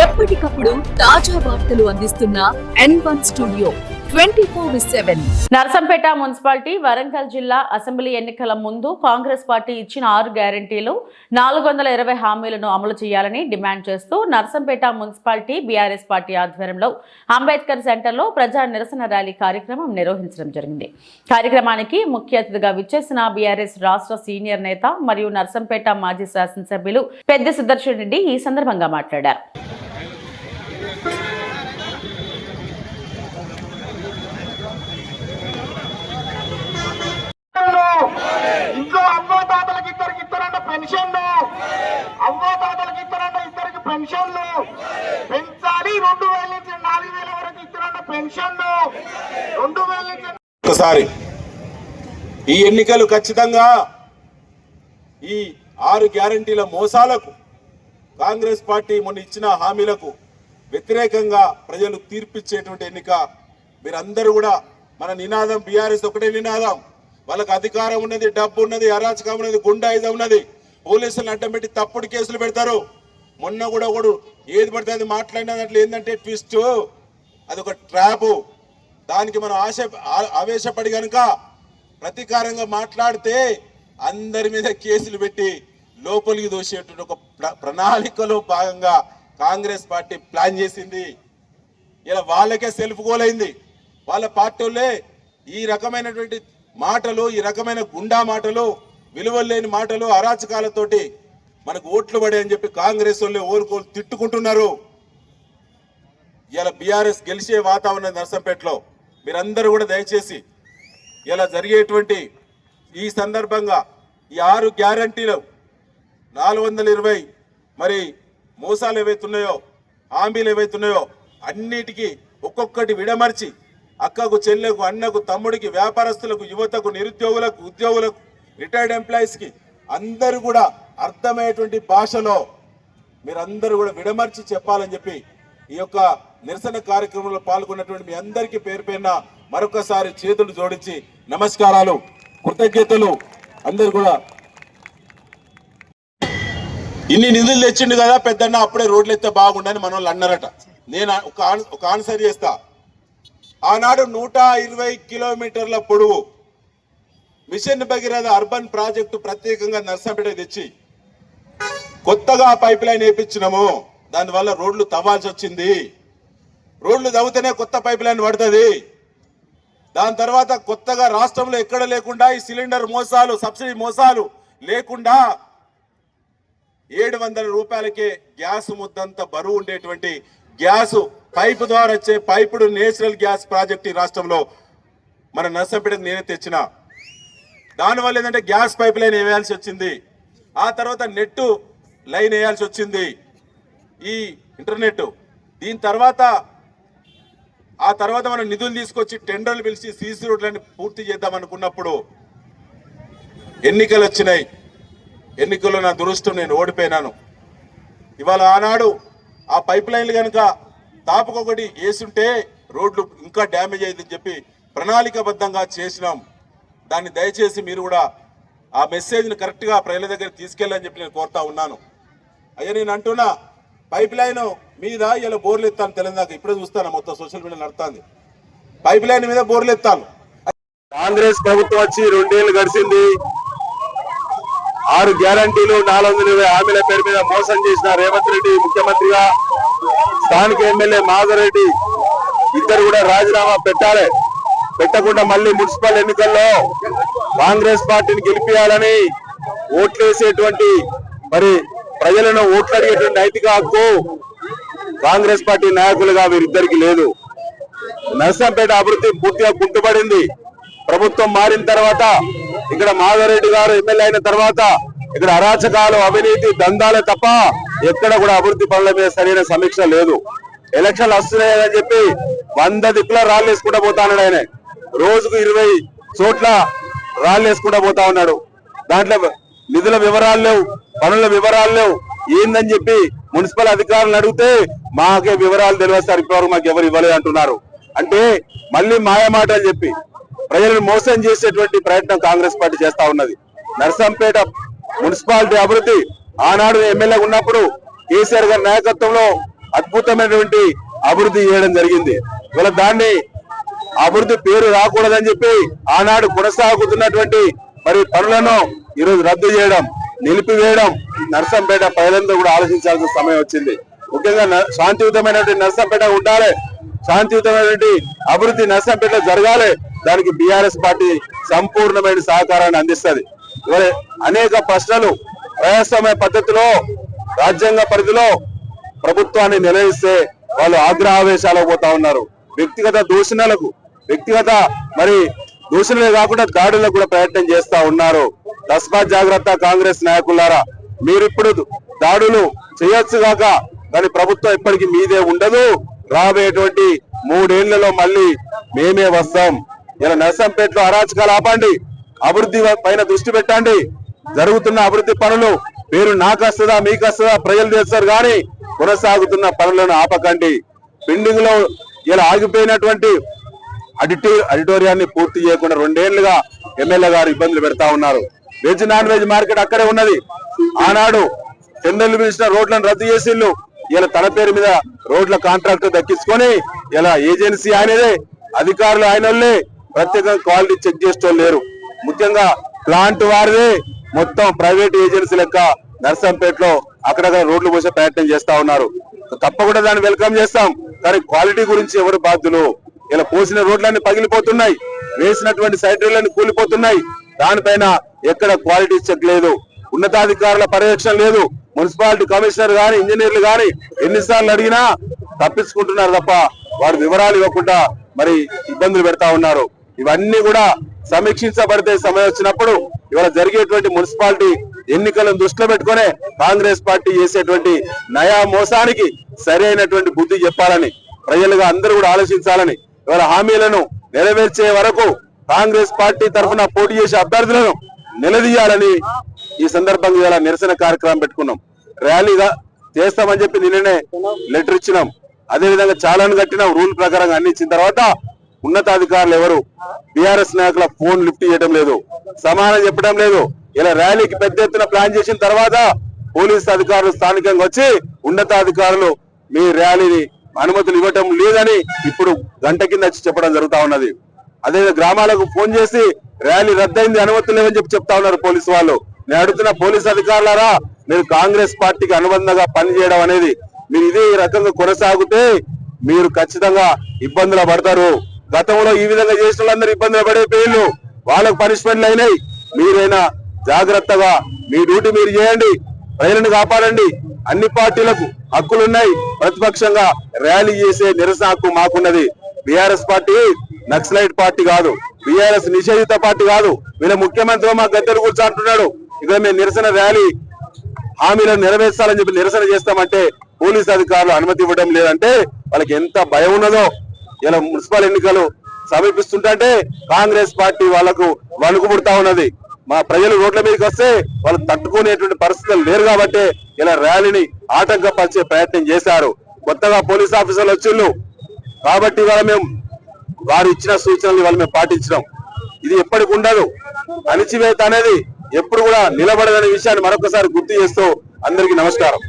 ఎప్పటికప్పుడు తాజా వార్తలు అందిస్తున్న N one studio twenty four seven Narsampet municipality Warangal జిల్లా అసెంబ్లీ ఎన్నికల ముందు కాంగ్రెస్ పార్టీ ఇచ్చిన ఆరు గ్యారంటీలు నాలుగు వందల ఇరవై హామీలను అమలు చేయాలని డిమాండ్ చేస్తూ నర్సంపేట మున్సిపాలిటీ బీఆర్ఎస్ పార్టీ ఆధ్వర్యంలో అంబేద్కర్ సెంటర్లో ప్రజా నిరసన ర్యాలీ కార్యక్రమం నిర్వహించడం జరిగింది. కార్యక్రమానికి ముఖ్య అతిథిగా విచ్చేసిన బీఆర్ఎస్ రాష్ట్ర సీనియర్ నేత మరియు నర్సంపేట మాజీ శాసనసభ్యులు పెద్ద సుదర్శన్ రెడ్డి ఈ సందర్భంగా మాట్లాడారు ఇంకో అవ్వ తాతలకి ఇద్దరికి ఇద్దరంట పెన్షన్లు. అవ్వ ఇస్తారంట ఇద్దరికి పెన్షన్లు. పెంచాలి రెండు వేల నుంచి నాలుగు వేల వరకు ఇస్తారంట పెన్షన్లు. రెండు వేల నుంచి ఒకసారి ఈ ఎన్నికలు ఖచ్చితంగా ఈ ఆరు గ్యారంటీల మోసాలకు కాంగ్రెస్ పార్టీ మొన్న ఇచ్చిన హామీలకు వ్యతిరేకంగా ప్రజలు తీర్పిచ్చేటువంటి ఎన్నిక. మీరందరూ కూడా మన నినాదం బీఆర్ఎస్ ఒకటే నినాదం. వాళ్ళకి అధికారం ఉన్నది డబ్బు ఉన్నది అరాచకం ఉన్నది గుండాయిజం ఉన్నది. పోలీసులను అడ్డం పెట్టి తప్పుడు కేసులు పెడతారు. మొన్న కూడా ఒకడు ఏది పడితే అది మాట్లాడిన దాంట్లో ఏంటంటే ట్విస్ట్. అదొక ట్రాపు. దానికి మనం ఆశ ఆవేశపడి కనుక ప్రతీకారంగా మాట్లాడితే అందరి మీద కేసులు పెట్టి లోపలికి దోసేటువంటి ఒక ప్ర- ప్రణాళికలో భాగంగా కాంగ్రెస్ పార్టీ ప్లాన్ చేసింది. ఇలా వాళ్ళకే సెల్ఫ్ గోల్ అయింది. వాళ్ళ పార్టీలే ఈ రకమైనటువంటి మాటలు ఈ రకమైన గుండా మాటలు విలువలు లేని మాటలు అరాచకాలతోటి మనకు ఓట్లు పడే అని చెప్పి కాంగ్రెస్ వాళ్ళే ఓరుకోలు తిట్టుకుంటున్నారు. ఇలా బీఆర్ఎస్ గెలిచే వాతావరణం నర్సంపేటలో మీరందరూ కూడా దయచేసి ఇలా జరిగేటువంటి ఈ సందర్భంగా ఈ ఆరు గ్యారంటీలు నాలుగు వందల ఇరవై మరి మోసాలు ఏవైతున్నాయో హామీలు ఏవైతున్నాయో అన్నిటికీ ఒక్కొక్కటి విడమర్చి అక్కకు చెల్లెకు అన్నకు తమ్ముడికి వ్యాపారస్తులకు యువతకు నిరుద్యోగులకు ఉద్యోగులకు రిటైర్డ్ ఎంప్లాయీస్కి అందరూ కూడా అర్థమయ్యేటువంటి భాషలో మీరందరూ కూడా విడమర్చి చెప్పాలని చెప్పి ఈ యొక్క నిరసన కార్యక్రమంలో పాల్గొన్నటువంటి మీ అందరికీ పేరు పైన మరొకసారి చేతులు జోడించి నమస్కారాలు కృతజ్ఞతలు. అందరు కూడా ఇన్ని నిధులు తెచ్చిండు కదా పెద్దన్న అప్పుడే రోడ్లు ఎత్తే బాగుండని మన వాళ్ళు అన్నారట. నేను ఒక ఆన్- ఒక ఆన్సర్ చేస్తా. ఆనాడు నూట ఇరవై కిలోమీటర్ల పొడవు మిషన్ భగీరథ అర్బన్ ప్రాజెక్టు ప్రత్యేకంగా నర్సంపేట తెచ్చి కొత్తగా పైప్ లైన్ వేయించినాము దానివల్ల రోడ్లు తవ్వాల్సి వచ్చింది. రోడ్లు తవ్వుతేనే కొత్త పైప్ లైన్ పడుతుంది. దాని తర్వాత కొత్తగా రాష్ట్రంలో ఎక్కడ లేకుండా ఈ సిలిండర్ మోసాలు సబ్సిడీ మోసాలు లేకుండా ఏడు వందల రూపాయలకే గ్యాస్ ముద్దంత బరువు ఉండేటువంటి గ్యాస్ పైపు ద్వారా వచ్చే పైపుడు నేచురల్ గ్యాస్ ప్రాజెక్ట్ ఈ రాష్ట్రంలో మన నర్సంపేటకు నేనే తెచ్చిన దానివల్ల ఏంటంటే గ్యాస్ పైప్ లైన్ వేయాల్సి వచ్చింది. ఆ తర్వాత నెట్ లైన్ వేయాల్సి వచ్చింది. ఈ ఇంటర్నెట్. దీని తర్వాత ఆ తర్వాత మనం నిధులు తీసుకొచ్చి టెండర్లు పిలిచి సీసీ రోడ్లని పూర్తి చేద్దాం అనుకున్నప్పుడు ఎన్నికలు వచ్చినాయి. ఎన్నికల్లో నా దురదృష్టం నేను ఓడిపోయినాను. ఇవాళ ఆనాడు ఆ పైప్ లైన్లు కనుక తాపకొకటి వేసుంటే రోడ్లు ఇంకా డ్యామేజ్ అయ్యిందని చెప్పి ప్రణాళికాబద్ధంగా చేసినాం. దాన్ని దయచేసి మీరు కూడా ఆ మెసేజ్ని కరెక్ట్గా ప్రజల దగ్గర తీసుకెళ్ళని చెప్పి నేను కోరుతా ఉన్నాను. అయ్యా నేను అంటున్నా పైప్ లైన్ మీద ఇలా బోర్లు ఎత్తాను తెలంగాణ ఇప్పుడే చూస్తాను మొత్తం సోషల్ మీడియా నడుస్తుంది. పైప్ లైన్ మీద బోర్లు ఎత్తాను. కాంగ్రెస్ ప్రభుత్వం వచ్చి రెండేళ్ళు గడిచింది. ఆరు గ్యారంటీలు నాలుగు వందల ఇరవై హామీల పేరు మీద మోసం చేసిన రేవంత్ రెడ్డి ముఖ్యమంత్రిగా స్థానిక ఎమ్మెల్యే మాధవరెడ్డి. ఇద్దరు కూడా రాజీనామా పెట్టాలి. పెట్టకుండా మళ్ళీ మున్సిపల్ ఎన్నికల్లో కాంగ్రెస్ పార్టీని గెలిపించాలని ఓట్లేసేటువంటి మరి ప్రజలను ఓట్లు అడిగేటువంటి నైతిక హక్కు కాంగ్రెస్ పార్టీ నాయకులుగా వీరిద్దరికి లేదు. నర్సంపేట అభివృద్ధి పూర్తిగా గుర్తుపడింది ప్రభుత్వం మారిన తర్వాత ఇక్కడ మాధవరెడ్డి గారు ఎమ్మెల్యే అయిన తర్వాత ఇక్కడ అరాచకాలు అవినీతి దందాలే తప్ప ఎక్కడ కూడా అభివృద్ధి పనుల మీద సరైన సమీక్ష లేదు. ఎలక్షన్లు వస్తున్నాయని చెప్పి వంద దిక్కుల రాళ్ళు వేసుకుంటూ పోతానడు ఆయన. రోజుకు ఇరవై చోట్ల రాళ్ళు వేసుకుంటా పోతా ఉన్నాడు. దాంట్లో నిధుల వివరాలు లేవు పనుల వివరాలు లేవు. ఏందని చెప్పి మున్సిపల్ అధికారులను అడిగితే మాకే వివరాలు తెలియదు సార్ ఇప్పటివరకు మాకు ఎవరు ఇవ్వలేదు అంటున్నారు. అంటే మళ్ళీ మాయమాటలు చెప్పి ప్రజలను మోసం చేసేటువంటి ప్రయత్నం కాంగ్రెస్ పార్టీ చేస్తా ఉన్నది. నర్సంపేట మున్సిపాలిటీ అభివృద్ధి ఆనాడు ఎమ్మెల్యే ఉన్నప్పుడు కేసీఆర్ గారి నాయకత్వంలో అద్భుతమైనటువంటి అభివృద్ధి చేయడం జరిగింది. ఇవాళ దాన్ని అభివృద్ధి పేరు రాకూడదని చెప్పి ఆనాడు కొనసాగుతున్నటువంటి మరి పనులను ఈరోజు రద్దు చేయడం నిలిపివేయడం నర్సంపేట ప్రజలందరూ కూడా ఆలోచించాల్సిన సమయం వచ్చింది. ముఖ్యంగా శాంతియుతమైనటువంటి నర్సంపేట ఉండాలి. శాంతియుతమైనటువంటి అభివృద్ధి నర్సంపేట జరగాలి. దానికి బీఆర్ఎస్ పార్టీ సంపూర్ణమైన సహకారాన్ని అందిస్తది. ఇవాళ అనేక ప్రశ్నలు ప్రయాసమయ పద్ధతిలో రాజ్యాంగ పరిధిలో ప్రభుత్వాన్ని నిలదీస్తే వాళ్ళు ఆగ్రహావేశాలకు పోతా ఉన్నారు. వ్యక్తిగత దూషణలకు వ్యక్తిగత మరి దూషణలే కాకుండా దాడులకు కూడా ప్రయత్నం చేస్తా ఉన్నారు. తస్మాత్ జాగ్రత్త కాంగ్రెస్ నాయకులారా. మీరిప్పుడు దాడులు చేయొచ్చు కాక కానీ ప్రభుత్వం ఇప్పటికీ మీదే ఉండదు. రాబోయేటువంటి మూడేళ్ళలో మళ్ళీ మేమే వస్తాం. ఇలా నర్సంపేటలో అరాచకాలు ఆపండి. అభివృద్ధి పైన దృష్టి పెట్టండి. జరుగుతున్న అభివృద్ధి పనులు పేరు నాకు వస్తుందా మీకు వస్తుందా ప్రజలు చేస్తారు కానీ కొనసాగుతున్న పనులను ఆపకండి. పెండింగ్లో ఇలా ఆగిపోయినటువంటి అడిటి ఆడిటోరియాన్ని పూర్తి చేయకుండా రెండేళ్ళుగా ఎమ్మెల్యే గారు ఇబ్బందులు పెడతా ఉన్నారు. వెజ్ నాన్ వెజ్ మార్కెట్ అక్కడే ఉన్నది. ఆనాడు టెండర్లు పిలిచిన రోడ్లను రద్దు చేసిళ్ళు. ఇలా తన పేరు మీద రోడ్ల కాంట్రాక్ట్ దక్కించుకొని ఇలా ఏజెన్సీ ఆయనదే అధికారులు ఆయన వాళ్ళే ప్రత్యేకంగా క్వాలిటీ చెక్ చేసేటోళ్ళు లేరు. ముఖ్యంగా ప్లాంట్ వారిదే మొత్తం ప్రైవేట్ ఏజెన్సీ లెక్క నర్సంపేటలో అక్కడక్కడ రోడ్లు పోసే ప్రయత్నం చేస్తా ఉన్నారు. తప్పకుండా దాన్ని వెల్కమ్ చేస్తాం. కానీ క్వాలిటీ గురించి ఎవరు బాధ్యులు? ఇలా పోసిన రోడ్లన్నీ పగిలిపోతున్నాయి. వేసినటువంటి సైడ్లన్నీ కూలిపోతున్నాయి. దానిపైన ఎక్కడ క్వాలిటీ చెక్ లేదు. ఉన్నతాధికారుల పర్యవేక్షణ లేదు. మున్సిపాలిటీ కమిషనర్ గాని ఇంజనీర్లు గాని ఎన్నిసార్లు అడిగినా తప్పించుకుంటున్నారు తప్ప వారు వివరాలు ఇవ్వకుండా మరి ఇబ్బందులు పెడతా ఉన్నారు. ఇవన్నీ కూడా సమీక్షించబడితే సమయం వచ్చినప్పుడు ఇవాళ జరిగేటువంటి మున్సిపాలిటీ ఎన్నికలను దృష్టిలో పెట్టుకునే కాంగ్రెస్ పార్టీ చేసేటువంటి నయా మోసానికి సరైనటువంటి బుద్ధి చెప్పాలని ప్రజలుగా అందరూ కూడా ఆలోచించాలని ఇవాళ హామీలను నెరవేర్చే వరకు కాంగ్రెస్ పార్టీ తరఫున పోటీ చేసే అభ్యర్థులను నిలదీయాలని ఈ సందర్భంగా ఇలా నిరసన కార్యక్రమం పెట్టుకున్నాం. ర్యాలీగా చేస్తామని చెప్పి నిన్ననే లెటర్ ఇచ్చినాం. అదే విధంగా చాలాను కట్టినాం. రూల్ ప్రకారంగా అందించిన తర్వాత ఉన్నతాధికారులు ఎవరు? బీఆర్ఎస్ నాయకుల ఫోన్ లిఫ్ట్ చేయడం లేదు. సమానం చెప్పడం లేదు. ఇలా ర్యాలీకి పెద్ద ఎత్తున ప్లాన్ చేసిన తర్వాత పోలీస్ అధికారులు స్థానికంగా వచ్చి ఉన్నతాధికారులు మీ ర్యాలీని అనుమతులు ఇవ్వటం లేదని ఇప్పుడు గంట కింద వచ్చి చెప్పడం జరుగుతా ఉన్నది. అదే గ్రామాలకు ఫోన్ చేసి ర్యాలీ రద్దయింది అనుమతులు లేవని చెప్పి చెప్తా ఉన్నారు పోలీసు వాళ్ళు. నేను అడుగుతున్న పోలీస్ అధికారులారా మీరు కాంగ్రెస్ పార్టీకి అనుబంధంగా పనిచేయడం అనేది మీరు ఇదే రకంగా కొనసాగితే మీరు ఖచ్చితంగా ఇబ్బందులు పడతారు. గతంలో ఈ విధంగా చేసిన వాళ్ళందరూ ఇబ్బందులు పడే పేర్లు వాళ్ళకు పనిష్మెంట్లు అయినాయి. మీరైనా జాగ్రత్తగా మీ డ్యూటీ మీరు చేయండి ప్రజలను కాపాడండి. అన్ని పార్టీలకు హక్కులున్నాయి. ప్రతిపక్షంగా ర్యాలీ చేసే నిరసన హక్కు మాకున్నది. బీఆర్ఎస్ పార్టీ నక్సలైట్ పార్టీ కాదు. బీఆర్ఎస్ నిషేధిత పార్టీ కాదు. వీళ్ళ ముఖ్యమంత్రి మా గద్దెలు కూర్చుంటున్నాడు ఇక్కడ మేము నిరసన ర్యాలీ హామీలను నెరవేర్చాలని చెప్పి నిరసన చేస్తామంటే పోలీస్ అధికారులు అనుమతి ఇవ్వడం లేదంటే వాళ్ళకి ఎంత భయం ఉన్నదో ఇలా మున్సిపల్ ఎన్నికలు సమీపిస్తుంటే కాంగ్రెస్ పార్టీ వాళ్ళకు వణుకు పుడతా ఉన్నది. మా ప్రజలు రోడ్ల మీదకి వస్తే వాళ్ళు తట్టుకునేటువంటి పరిస్థితులు లేరు కాబట్టి ఇలా ర్యాలీని ఆటంకపరిచే ప్రయత్నం చేశారు. కొత్తగా పోలీస్ ఆఫీసర్లు వచ్చిళ్ళు. కాబట్టి ఇవాళ మేము వారు ఇచ్చిన సూచనలు ఇవాళ మేము పాటించినాం. ఇది ఎప్పటికి ఉండదు. అణిచివేత అనేది ఎప్పుడు కూడా నిలబడదనే విషయాన్ని మరొకసారి గుర్తు చేస్తూ అందరికీ నమస్కారం.